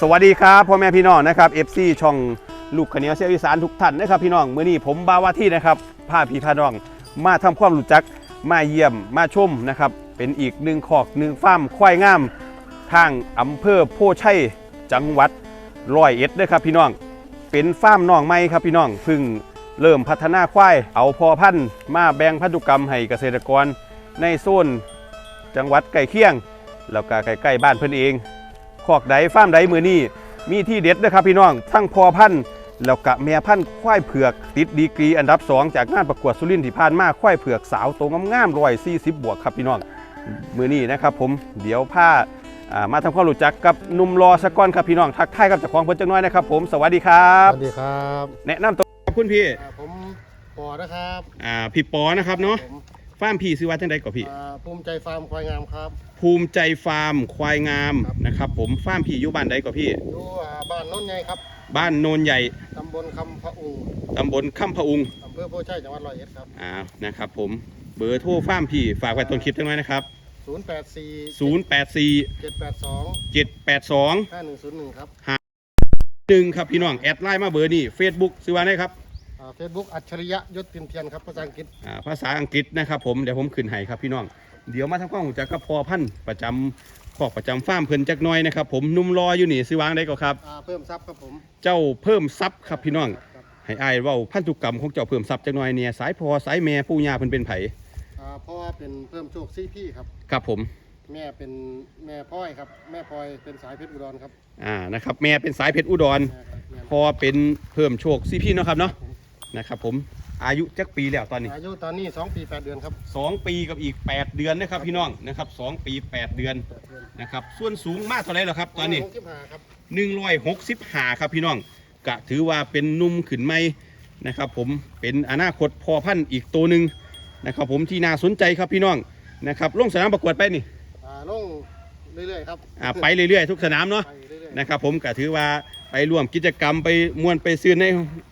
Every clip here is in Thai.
สวัสดีครับพ่อแม่พี่น้องนะครับ FC ช่องลูกขเนียวเสียงอีสานทุกท่านนะครับพี่น้องเมื้อนี้ผมบาวาที่นะครับพาพี่พาน้อง มาทำความรู้จักมาเยี่ยมมาชมนะครับเป็นอีกหนึ่งขอกหนึ่งฟาร์มควายงาม ทางอำเภอโพชัยจังหวัดร้อยเอ็ดด้วยครับพี่น้อง เป็นฟาร์มน้องใหม่ครับพี่น้องเพึ่งเริ่มพัฒนาควายเอาพอพันธุ์มาแบ่งพันธุกรรมให้เกษตรกรในโซนจังหวัดใกล้เคียง แล้วก็ใกล้ๆบ้านเพิ่อนเอง คอกใดฟาร์มใดมือนี้มีที่เด็ดนะครับพี่น้องทั้งพอพันธุ์แล้วก็แม่พันธุ์ควายเผือกติดดีกรีอันดับ 2 จากงานประกวดสุรินทร์ที่ผ่านมาควายเผือกสาวโตวงามๆร้อยสี่สิบบวกครับพี่น้องมือนี้นะครับผมเดี๋ยวพาอ่ามาทำความรู้จักกับหนุ่มรอสะก้อนครับพี่น้องทักทายกับเจ้าของเพิ่นจังน้อยนะครับผมสวัสดีครัสบวัสดีครับ แนะนำตัวครับคุณพี่อ่าผมปอนะครับอ่าพี่ปอนะครับเนาะผม ฟาร์มพี่ซื้อว่าจังใดก่อนพี่ อ่าภูมิใจฟาร์มควายงามครับภูมิใจฟาร์มควายงามนะครับผมฟาร์มพี่อยู่บ้านใดก่อนพี่ อยู่อ่าบ้านโน้นไงครับบ้านโนนใหญ่ตำบลคำพะอุงตำบลค่ำพะอุงอำเภอโพชัยจังหวัดร้อยเอ็ดครับอ้าวนะครับผมเบอร์โทรฟาร์มพี่ฝากไว้ต้นคลิปจังไว้นะครับ 084 084 782 782 5101ครับ1ครับพี่น้อง แอดไลน์มาเบอร์นี่ Facebook ซื้อว่าได้ครับ เฟซบุ๊กอัจฉริยะยศตินเทียนครับภาษาอังกฤษอ่าภาษาอังกฤษนะครับผมเดี๋ยวผมขึ้นให้ครับพี่น้อง เดี๋ยวมาทำความรู้จักกับพอพันธุ์ประจำขอกประจำฟาร์มเพิ่นจักหน้อยนะครับผมหนุ่มรออยู่นี่ซื้อวางได้ก็ครับ อ่าเพิ่มทรัพย์ครับผมเจ้าเพิ่มทรัพย์ครับพี่น้อง ครับให้อายเว้าพันธุกรรมของเจ้าเพิ่มทรัพย์จักหน่อยเนี่ยสายพอสายแม่ปู่ย่าเพิ่นเป็นไผอ่าพ่อเป็นเพิ่มโชคซี่พี่ครับ ครับผม แม่เป็นแม่พ่อยครับ แม่พลอยเป็นสายเพชรอุดรครับอ่านะครับแม่เป็นสายเพชรอุดร แม่ครับแม่พอเป็นเพิ่มโชคซีพี่เนาะครับเนาะ นะครับผมอายุจักปีแล้วตอนนี้ อายุตอนนี้ 2 ปี 8 เดือนครับ 2 ปีกับอีก 8 เดือนนะครับพี่น้องนะครับ2ปี 8 เดือนแปดเดือนนะครับส่วนสูงมากเท่าไหรเหรอครับ ตอนนี้หกสิบห้าครับ165ครับพี่น้องกะถือว่าเป็นหนุ่มขึ้นไหมนะครับผมเป็นอนาคตพอพันธุ์อีกตัวหนึ่งนะครับผมที่น่าสนใจครับพี่น้องนะครับลงสนามประกวดไปนี่อ่าลงเรื่อยๆครับอ่าไปเรื่อยๆ ทุกสนามเนาะไปเรื่อยๆนะครับผมก็ถือว่าไปร่วมกิจกรรมไปม่วนไปซื้อใน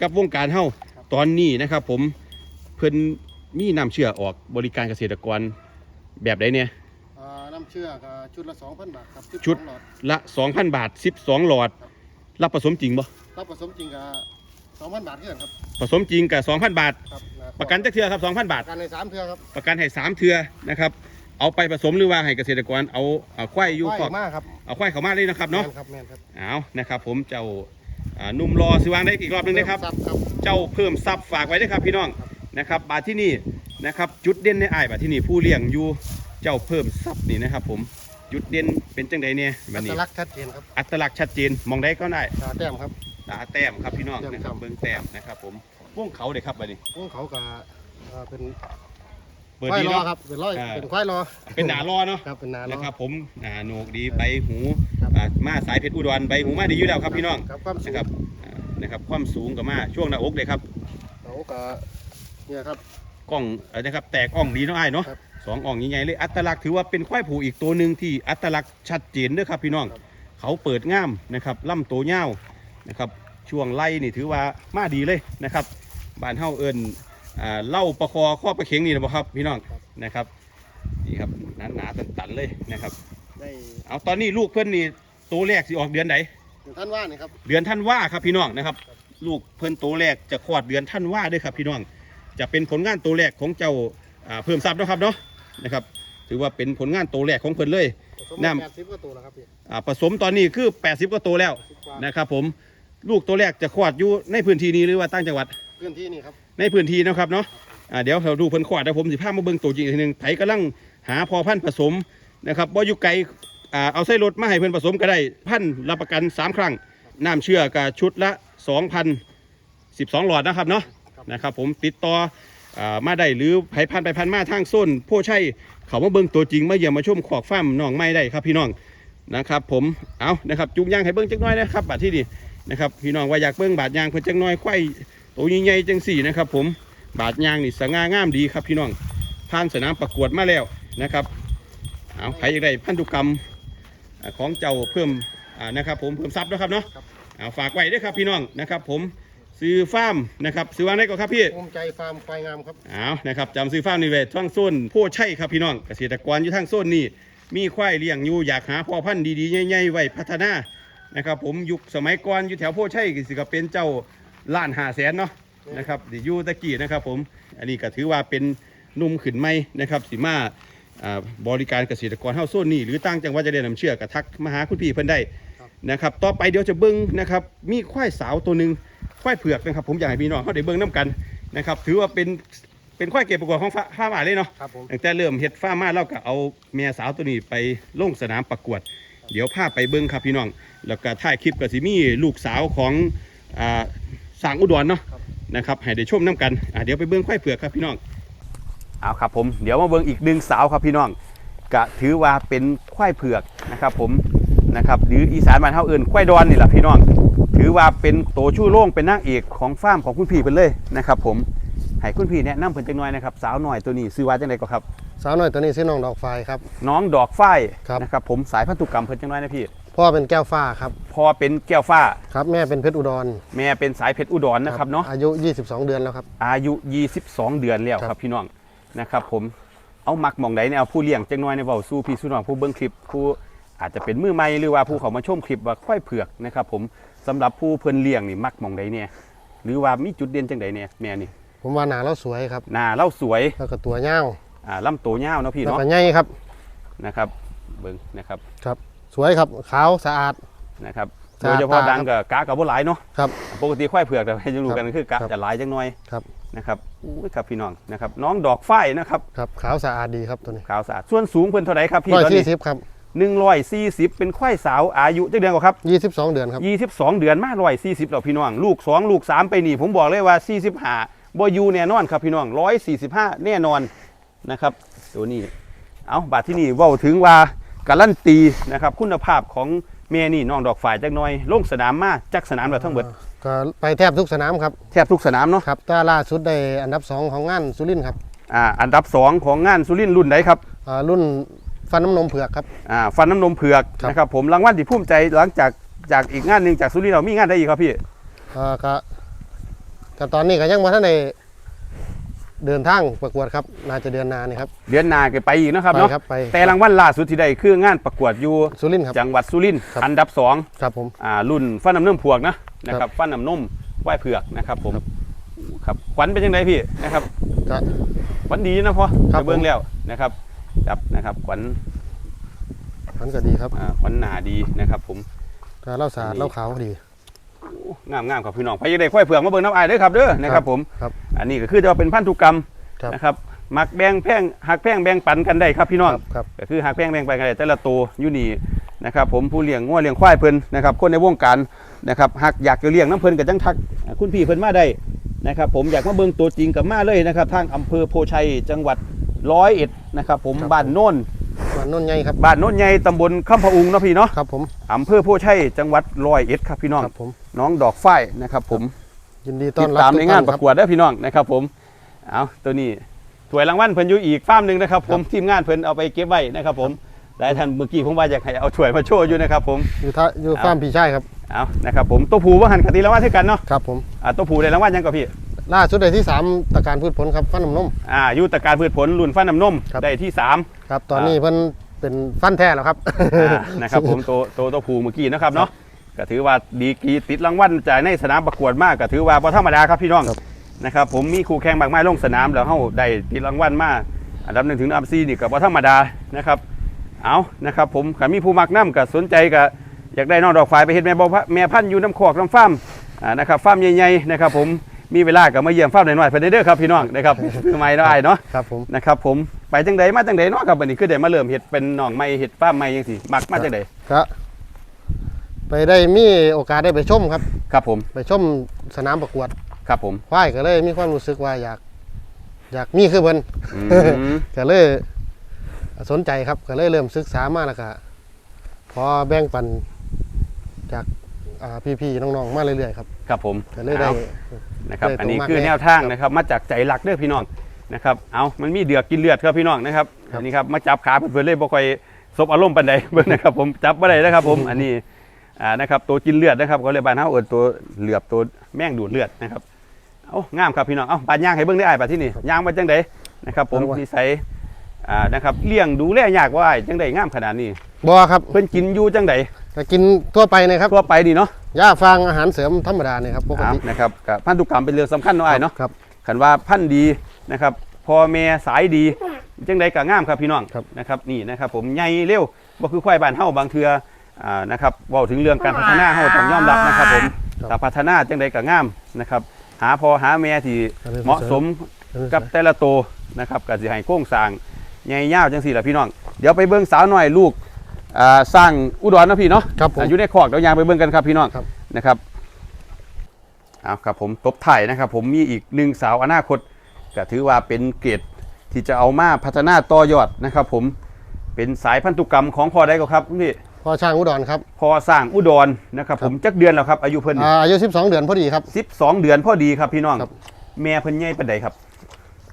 กับวงการเฮา ตอนนี้นะครับผมเพิ่นมีนำเชื่อออกบริการเกษตรกรแบบใดเนี่ยอ่าน้ำเชื่อก็ชุดละ 2,000 บาทครับชุด12หลอดละ 2,000 บาท 12 หลอด รับผสมจริงบ่รับผสมจริงก็2,000 บาทเท่ากันครับผสมจริงกับ 2,000 บาท ครับประกันจักเทื่อครับ 2,000 บาทประกันใน3เทื่อครับประกันให้ 3 เทื่อนะครับ เอาไปผสมหรือว่าให้เกษตรกรเอาเอาควายอยู่ไหคอกมากครับเอาควายเข้ามาเลยนะครับเนาะแม่ครับแม่นครับ เอานะครับผมเจ้า อ่าหนุ่มรอสิวางได้อีกรอบหนึงนะครับ ซับครับ เจ้าเพิ่มทรัพย์ฝากไว้ด้วยครับพี่น้องนะครับ บาทที่นี่นะครับจุดเด่นในอ้ายบาทที่นี่ผู้เลี้ยงอยู่เจ้าเพิ่มทรัพย์นี่นะครับ ผมจุดเด่นเป็นจังใดเนี่ยบัอัดนี้ตลักษณ์ชัดเจนครับอัตลักษณ์ชัดเจนมองได้ก็ได้ตาแต้มครับ ตาแต้มครับพี่น้องแต้มนะครับครับเบิ้งแต้มนะครับ ผมวงเขาเลยครับบัดนี้ พวกเขาก็อ่าเป็น เปิดควายดีรอเนาะ ครับเป็นร้อยอ่า เป็นควายรอเป็นหนารอเนาะครับเป็นนารอ นะครับผมหนาโหนกดีใบหูครับอ่ามาสายเพชรอุดรใบหูมาดีอยู่แล้วครับพี่น้องครับความสูนะงครับอ่านะครับความสูงกับมาช่วงหน้าอกเลยครับเขาก็เนี่ยครับ กล้องเอ่อนะครับแตกอ่องดีเนาะไอ้ายเนาะครับสองอ่องใหญ่ๆเลยอัตลักษณ์ถือว่าเป็นควายผูอีกตัวหนึ่งที่อัตลักษณ์ชัดเจนเด้วยครับพี่น้อง ครับ เขาเปิดง่ามนะครับล่ำโตเง่าวนะครับช่วงไล่นี่ถือว่ามาดีเลยนะครับบ้านเฮาเอิญ อ่าเล่าประคอข้อประเข็งนี่นะบ่ครับพี่น้องนะครับนี่ครับหนาหนาๆตันๆเลยนะครับ ได้เอาตอนนี้ลูกเพื่อนนี่ตัวแรกสิออกเดือนไหนถึงท่านว่านี่ครับ เดือนท่านว่าครับพี่น้องนะครับ ลูกเพิ่นตัวแรกจะคลอดเดือนท่านว่าด้วยครับพี่น้อง จะเป็นผลงานตัวแรกของเจ้าอ่าเพิ่มทรัพย์เนาะครับเนาะนะครับ ถือว่าเป็นผลงานตัวแรกของเพิ่นเลยผสมน้ำ แปดสิบกว่าตัวแล้วครับพี่อ่าผสมตอนนี้คือ 80กว่าตัวแล้วสิบกว่านะครับผมลูกตัวแรกจะคลอดอยู่ในพื้นที่นี้หรือว่าต่างจังหวัดพื้นที่นี่ครับ ในพื้นที่นะครับเนาะอ่าเดี๋ยวเราดูเพิ่นคลอดแล้วผมสิพาพมาเบิ่งตัวจริงอีกทีหนึงไผกำลังหาพอพันธุ์ผสมนะครับบ่อยู่ไกลอ่าเอาใส่รถมาให้เพิ่นผสมก็ได้พันธุ์รับประกัน 3 ครั้ง น้ำเชื่อกับชุดละ2,012 หลอดนะครับเนาะนะครับผมติดต่ออามาได้หรือไผพันไปพันมาทางโซนโพชัยเขามาเบิ่งตัวจริงมาเยี่ยมมาชมขอกฟ้าร์มน้องไม่ได้ครับพี่น้องนะครับผมเอานะครับจุงยางให้เบิ่งจักหน้อยนะครับบาดที่นี่นะครับพี่น้องว่าอยากเบิ่งบาดยางเพิ่นจักหน้อยควาย ตัวใหญ่ๆจังสี่นะครับ ผมบาดยางนี่สง่างามดีครับพี่น้องผ่านสนามประกวดมาแล้วนะครับเอาใครอยากได้พันธุกรรมอ่าของเจ้าเพิ่มอ่านะครับผมเพิ่มทรัพย์นะครับเนาะครับเอาฝากไว้ด้วยครับพี่น้องนะครับ ผมซื้อฟาร์มนะครับซื้อวางได้ก่อนครับพี่ภูมิใจฟาร์มควายงามครับเอานะครับจำซื้อฟาร์มนี่ไว้ทั้งโซนโพชัยครับพี่น้องเกษตรกรอยู่ทั้งโซนนี่มีควายเลี้ยงอยู่อยากหาพ่อพันธุ์ดีๆใหญ่ๆไว้พัฒนานะครับผมยุคสมัยก่อนอยู่แถวโพชัยก็สิก็เป็นเจ้า ล้านหาแสนเนาะนะครับที่อยู่ตะกี้นะครับผมอันนี้ก็ถือว่าเป็นหนุ่มขึ้นใหม่นะครับสิมาอ่าบริการเกษตรกรเฮาโซนนี้หรือต่างจังหวัดจะได้นำเชื่อกระทักมาหาคุณพี่เพิ่นได้นะครับต่อไปเดี๋ยวจะเบิ่งนะครับมีควายสาวตัวหนึ่งควายเผือกนะครับผมอยากให้พี่น้องเขาได้เบิ่งน้กันนะครับถือว่าเป็นเป็นควายเก็บประกวดของฟ้าฟ้าหมาเลยเนาะครับผมตั้งแต่เริ่มเฮ็ดฟาร์มมาเราก็เอาแม่สาวตัวนี้ไปลงสนามประกวด เดี๋ยวพาไปเบิ้งครับพี่น้อง แล้วก็ถ่ายคลิปก็สิมีลูกสาวของ อ่าสางอุดรเนาะนะครับให้ได้ชมน้กันอ่าเดี๋ยวไปเบิ้งควายเผือกครับพี่น้องเอาครับผมเดี๋ยวมาเบิ้งอีกหนึ่งสาวครับพี่น้องก็ถือว่าเป็นควายเผือกนะครับ ผมนะครับหรืออีสานบ้านเฮาเอิ้นควายดอนนี่แหละพี่น้อง ถือว่าเป็นโตชู่โล่งเป็นนางเอกของฟาร์มของคุณพี่เพิ่นเลยนะครับผมให้คุณพี่แนะนำเพิ่นจังหน่อยนะครับสาวหน่อยตัวนี้ซื้อว่าจังไดก็ครับสาวน้อยตัวนี้ชื่อน้องดอกไฟครับน้องดอกฝ้ายครับนะครับผมสายพันธุกรรมเพิ่นจังน้อยนะพี่ พ่อเป็นแก้วฟ้าครับพอเป็นแก้วฟ้าครับ แม่เป็นเพชรอุดร แม่เป็นสายเพชรอุดรนะครับเนาะอายุ 22 เดือนแล้วครับ อายุ 22 เดือนแล้วคครัรับบพี่น้องนะครับ ผมเอามักหมองใดเนี่ยเอาผู้เลี้ยงจังน้อยในเว้าสู้พี่สู้น้องผู้เบิ่งคลิปผู้อาจจะเป็นมือใหม่หรือว่าผู้เขามาชมคลิปว่าค่อยเผือกนะครับ ผมสำหรับผู้เพิ่นเลี้ยงนี่มักหมองใดเนี่ยหรือว่ามีจุดเด่นจังใดเนี่ยแม่นี่ผมว่าหนาแล้วสวยครับหน้าเล่าสวยแล้วก็ตัวเงาวอ่าลำโตวยาวเนาะพี่แล้วเนาะก็ใหญ่ครับนะครับ เบิ่งนะครับครับ สวยครับขาวสะอาด นะครับสะโดอาดยเฉพาะตาดังกับกากับบ่หลายเนาะครับปกติควายเผือกแต่ให้รู้กันคือกะครับจะหลายจังหน่อยครับนะครับอุ้ยครับพี่น้องนะครับน้องดอกฝ้ายนะครับครับขาวสะอาดดีครับตัวนี้ขาวสะอาดส่วนสูงเพิ่นเท่าไหร่ครับพี่ร้อยตอนสี่นี้สิบครับหนึ่งร้อยสี่สิบเป็นควายสาวอายุจักเดือนกว่าครับยี่สิบสองเดือนครับยี่สิบสองเดือนมาร้อยสี่สิบแล้วพี่น้อง ลูกสองลูกสามไปนี่ผมบอกเลยว่าสี่สิบห้าบอยูแน่นอนครับพี่น้องร้อยสี่สิบห้าแน่นอนนะครับตัวนี้เอาบาทที่นี่เว่าถึงว่า การันตีนะครับคุณภาพของเมนี่น้องดอกฝ่ายจักหน่อยลงสนามมาจักสนามเราทั้งหมดก็ไปแทบทุกสนามครับแทบทุกสนามเนาะครับแต่ล่าสุดได้อันดับ2ของงานสุรินทร์ครับอ่าอันดับ2ของงานสุรินทร์รุ่นไหนครับอ่ารุ่นฟันน้ำนมเผือกครับอ่าฟันน้ำนมเผือกครับ นะครับผมรางวัลที่ภูมิใจหลังจากจากอีกงานหนึ่งจากสุรินทร์เรามีงานได้อีกครับพี่ อ่าก็ก็ตอนนี้ก็ยังมาท่านใน เดินทางประกวดครับน่าจะเดือนหนานี่ครับ เดือนหน้าก็ไปอีกนะครับไปเนาะครับไปแต่รางวัลล่าสุดที่ได้คืองานประกวดอยู่สุรินทร์ครับจังหวัดสุรินทร์ครับ อันดับสอง ครับผม อ่ารุ่นฟันน้ำนมเผือกนะนะครับฟันน้ำนมไหวเผือกนะครับผมครับขวัญเป็นยังไงพี่นะครับก็ ขวัญดีนะพ่อครับ ไปเบื้องแล้วนะครับครับนะครับขวัญมันก็ดีครับอ่าขวัญหนาดีนะครับ ผมก็เล่าสะอาดเล่าขาวดี งามงามๆครับพี่น้องไปยังได้ควายเผือกมาเบิ่งน้ำอายเด้อครับเด้อนะครับผมครับอันนี้ก็คือจะเป็นพันธุกรรมครับ นะครับมักแบ่งแพ่งหักแพ่งแบ่งปันกันได้ครับพี่น้องครับครับ ก็คือหักแพ่งแบ่งปันกันได้แต่ละตัวอยู่นี่นะครับผมผู้เลี้ยงงัวเลี้ยงควายเพิ่นนะครับคนในวงการนะครับหักอยากจะเลี้ยงน้ำเพิ่นก็จังทักอ่าคุณพี่เพิ่นมาได้นะครับผมอยากมาเบิ่งตัวจริงกับมาเลยนะครับทางอำเภอโพชัยจังหวัดร้อยเอ็ดนะครับผมครับบ้านโน่น มันนุ่นใหญ่ครับ บ้านโน่นใหญ่ตำบลคำพะอุงเนาะพี่เนาะครับผมอำเภอโพชัยจังหวัดร้อยเอ็ดครับพี่น้องครับผมน้องดอกฝ้ายนะครับ ผมยินดีต้อตินดรับตามทุในกงานท่ประกวดได้อพี่น้องนะครับ ผมเอาตัวนี้ถวยรางวัลเพิ่นอยู่อีกฟาร์มหนึ่งนะครับ ผมทีมงานเพิ่นเอาไปเก็บไว้นะครับ ผมได้ท่านเมื่อกี้ผมว่าอยากให้เอาถวยมาโชว์อยู่นะครับ ผมอยู่ท่าอยู่ฟาร์มพี่ชายครับเอานะครับผมตัวผูว่าหันคดีรางวัลเท่ากันเนาะครับผมอ่าตัวผูได้รางวัลยังกับพี่ ล่าสุดได้ที่สามตะการพืชผลครับฟันน้ำนม อ่าอยุตการพืชผลรุ่นฟันน้ำนมครับ ได้ที่สามครับตอนนี้เพิ่นเป็นฟันแท้แล้วครับอ่านะครับผมตัวตัวตัวผูเมื่อกี้นะครับเนาะก็ถือว่าดีกรีติดรางวัลจากในสนามประกวดมากก็ถือว่าบ่ธรรมดาครับพี่น้องครับ นะครับผมมีคู่แข่งบางไม้ลงสนามแล้วเฮาได้ติดรางวัลมาอันดับหนึ่งถึงอันดับสี่นี่ก็บ่ธรรมดานะครับเอานะครับผมขันมีผู้มักน้ำก็สนใจก็อยากได้น้องดอกฝายไปเฮ็ดแม่บ่พะแม่พันธุ์อยู่น้ำคอกน้ำฟาร์มอ่านะครับฟาร์มใหญ่ๆนะครับผม มีเวลาก็มาเยี่ยมฟาร์มหน่อยๆเพิ่นเด้อครับพี่น้องนะครับคือไม่ได้เนาะครับผมนะครับผมไปจังใดมาจังใดเนาะครับบัดนี้คือได้มาเริ่มเฮ็ดเป็นหนองไม้เฮ็ดฟาร์มไม้จังซี่มักมาจังใดก็ไปได้มีโอกาสได้ไปชมครับ ครับผม ไปชมสนามประกวด ครับผมควายก็เลยมีความรู้สึกว่าอยาก อยากมีคือเพิ่นอืมก็เลยสนใจครับก็เลยเริ่มศึกษามาแล้วก็พอแบ่งปันจาก อ่าพี่ๆน้องๆมาเรื่อยๆครับครับผมก็เลยได้อานะครับ เลยอันนี้ตรงมากคือเลยแนวทางครับนะครับ มาจากใจหลักเด้อพี่น้องนะครับ เอามันมีเดือกกินเลือดครับพี่น้องนะครับ ครับ อันนี้ครับมาจับขาเพื่อนๆเลยบ่ค่อยซบอารมณ์ปานใด เบิ่งนะครับ ผมจับบ่ได้นะครับ ผม อันนี้อ่านะครับตัวกินเลือดนะครับเขาเรียกบ้านเฮาเอิ้นตัวเหลือบตัวแม่งดูดเลือดนะครับ เอางามครับพี่น้องเอาบาดย่างให้เบิ่งได้อ้ายบาดที่นี่ย่างมาจังไดนะครับ ผมนิสัยอ่านะครับเลี้ยงดูแลยากว่าอ้ายจังไดงามขนาดนี้ บ่ครับเพิ่นกินอยู่จังได ก็กินทั่วไปนะครับทั่วไปดีเนาะหญ้าฟางอาหารเสริมธรรมดาเนี่ยครับปกเอาตินะครับกับพันธุกรรมเป็นเรื่องสำคัญเนาะไอ้ายเนาะครับขันว่าพันธุ์ดีนะครับพอแม่สายดีจังใดก็งามครับพี่น้องครับนะครับนี่นะครับผมใหญ่เร็วบ่คือควายบ้านเฮาบางเทืออ่านะครับเว้าถึงเรื่องการพัฒนาเฮาต้องยอมรับนะครับผมถ้าพัฒนาจังใดก็งามนะครับหาพอหาแม่ที่เหมาะสมกับแต่ละโตวนะครับก็สิให้โค้งสร้างใหญ่ยาวจังซี่ล่ะพี่น้อง เดี๋ยวไปเบิ่งสาวหน่อยลูก อ่าสร้างอุดรนะพี่เนาะครับผม อ่าอยู่ในคอกเดี๋ยวยางไปเบิ่งกันครับพี่น้องครับ นะครับเอาครับผมตบถ่ายนะครับ ผมมีอีกหนึ่งสาวอนาคตก็ถือว่าเป็นเกรดที่จะเอามาพัฒนาต่อยอดนะครับ ผมเป็นสายพันธุกรรมของพ่อได้ก็ครับนี่พอช่างอุดรครับพอสร้างอุดรนะครับผมจักเดือนแล้วครับอายุเพิ่น อ่าอายุ 12 เดือนพอดีครับสิบสองเดือนพอดีครับพี่น้อง ครับ แม่เพิ่นใหญ่ปานใดครับ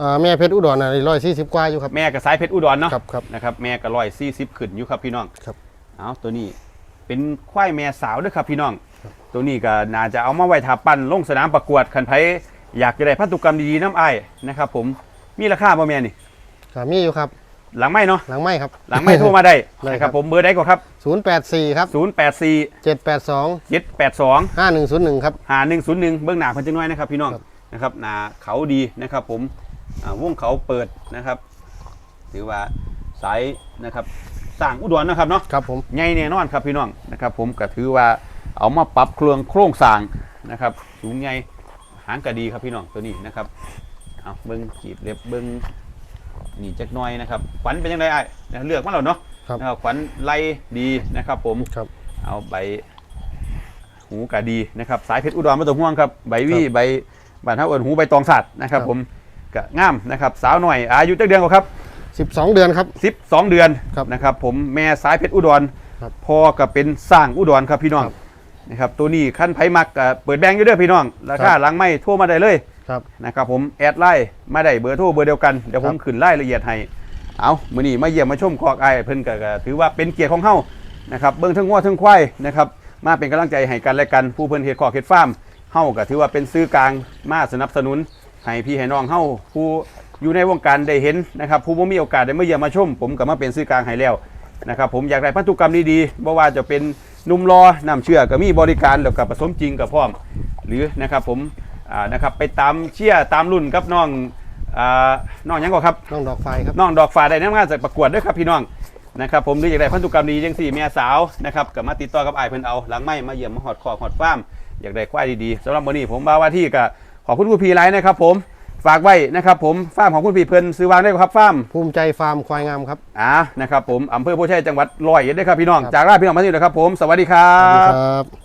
อ่าแม่เพชรอุดรน่ะร้อยสี่สิบกว่าอยู่ครับ แม่กับสายเพชรอุดรเนาะครับครับนะครับแม่ก็ร้อยสี่สิบขึ้นอยู่ครับพี่น้องครับเอาตัวนี้เป็นควายแม่สาวเด้วยครับพี่น้อง ตัวนี้ก็น่าจะเอามาไว้ทาปั้นลงสนามประกวดคันไผอยากจะได้พันธุกรรมดีๆน้ำไอ้ายนะครับผมมีราคาบ่แม่นี่ครับมีอยู่ครับหลังไม่เนาะหลังไม้ครับ หลังไม่โทรมาได้ได้นะคครัรับบผมเบอร์ได้ก็ครับ084ครับ084 782 782 5101ครับหา101 เบื้องหน้าเพิ่นจังน้อยนะครับพี่น้องครับนะครับหน้าเขาดีนะครับผมอ่า วงเขาเปิดนะครับ ถือว่าสายนะครับสร้างอุดรนะครับเนาะครับผมใหญ่แน่นอนครับพี่น้องนะครับ ผมก็ถือว่าเอามาปรับเครื่องโครงสร้างนะครับ สูงใหญ่หางกระดีครับพี่น้องตัวนี้นะครับเอาเบิ้งจีบเล็บเบิ้งนี่จักหน้อยนะครับขวัญเป็นยังไงไอ้นะเลือกมาแล้วเนาะครับนะครับขวัญไล่ดีนะครับ ผมครับเอาใบหูกระดีนะครับ สายเพชรอุดรไม่ต้องห่วงครับใบวี่ใบบ้านเท่าเอิญหูใบตองสัตว์นะครับครับผม ก็งามนะครับสาวหน่อยอายุจักเดือนกว่าครับ 12 เดือนครับ 12 เดือนครับนะครับผมแม่สายเพชรอุดรครับพ่อก็เป็นสร้างอุดรครับพี่น้องครับนะครับตัวนี้ขั้นไผมักก็เปิดแบงค์อยู่เด้อพี่น้องราครัคาบหลังไม่โทรมาได้เลยครับนะครับผมแอดไลน์มาได้เบอร์โทรเบอร์เดียวกันเดี๋ยวผมครับขึ้นรายละเอียดให้เอามื้อนี้มาเยี่ยมมาชมคอกไอายเพิ่นก็ก็ถือว่าเป็นเกียรติของเฮานะครับเบิ่งทั้งงัวทั้งควายนะครับมาเป็นกำลังใจให้กันและกันผู้เพิ่นเฮ็ดคอกเฮ็ดฟาร์มเฮาก็ถือว่าเป็นซื้อกลางมาสนับสนุน ให้พี่ให้น้องเฮาผู้อยู่ในวงการได้เห็นนะครับผู้บ่มีโอกาสได้มาเยี่ยมมาชม ผมก็มาเป็นซื้อกลางให้แล้วนะครับผมอยากได้พันธุกรรมดีๆบ่ว่าจะเป็นหนุ่มรอน้ำเชื่อก็มีบริการแล้วก็ผสมจริงกับพร้อม หรือนะครับผมอ่านะครับไปตามเชียร์ตามรุ่นกับน้องอ่าน้องหยังก่อนครับ น้องดอกไฟครับ น้องดอกฟ้าได้น้ำงานจากประกวดด้วยครับพี่น้องนะครับผมหรืออยากได้พันธุกรรมดีจังสี่เมียสาวนะครับก็มาติดต่อกับไอ้ายเพิ่นเอาหลังไม่มาเยี่ยมมาหอดคอหอดฟาร์มอยากได้ควายดีๆสำหรับวันนี้ผมบาว่าที่ก็ ขอบคุณคุณพี่ไลน์นะครับผมฝากไว้นะครับผมฟาร์มของคุณพี่เพิ่นซื้อวางได้ครับฟาร์มภูมิใจฟาร์มควายงามครับอ่านะครับผมอำเภอโพชัยจังหวัดร้อยเอ็ดได้ครับพี่น้องครับจากราชพี่น้องมาที่นะครับผมสวัสดีครัสวัสดีบครับ